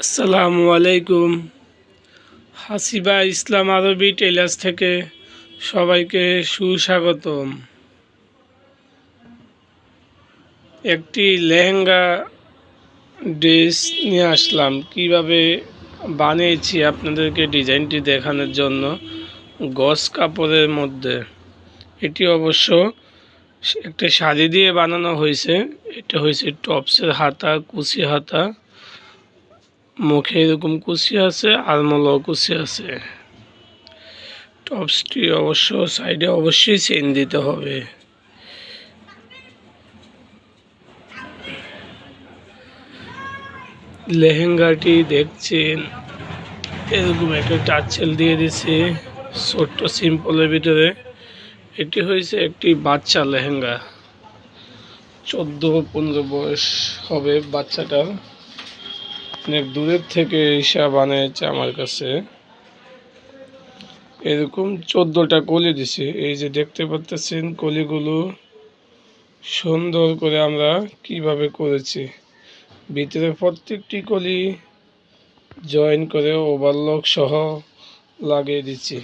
আসসালামু আলাইকুম। হাসিবা ইসলাম আরবি টেলার্স থেকে সবাইকে সুস্বাগতম। একটি লেহেঙ্গা ড্রেস নিয়ে আসলাম। কীভাবে বানিয়েছি আপনাদেরকে ডিজাইনটি দেখানোর জন্য গস কাপড়ের মধ্যে। এটি অবশ্য একটা শাড়ি দিয়ে বানানো হয়েছে। এটা হয়েছে টপসের হাতা, কুচি হাতা। মুখে এরকম কুচি আছে আর মলাও কুচি আছে। টপসটি অবশ্য সাইডে অবশ্যই চেন দিতে হবে। লেহেঙ্গাটি দেখছেন, এরকম একটা টাচেল দিয়ে দিছে, ছোট্ট সিম্পলের ভিতরে। এটি হয়েছে একটি বাচ্চা লেহেঙ্গা। চোদ্দ পনেরো বয়স হবে বাচ্চাটার। অনেক দূরের থেকে ঈশা বানিয়েছে আমার কাছে। এরকম চোদ্দটা কলি দিছে। এই যে দেখতে পাচ্ছেন কলিগুলো সুন্দর করে আমরা কীভাবে করেছি। ভিতরে প্রত্যেকটি কলি জয়েন করে ওভারলক সহ লাগিয়ে দিচ্ছি।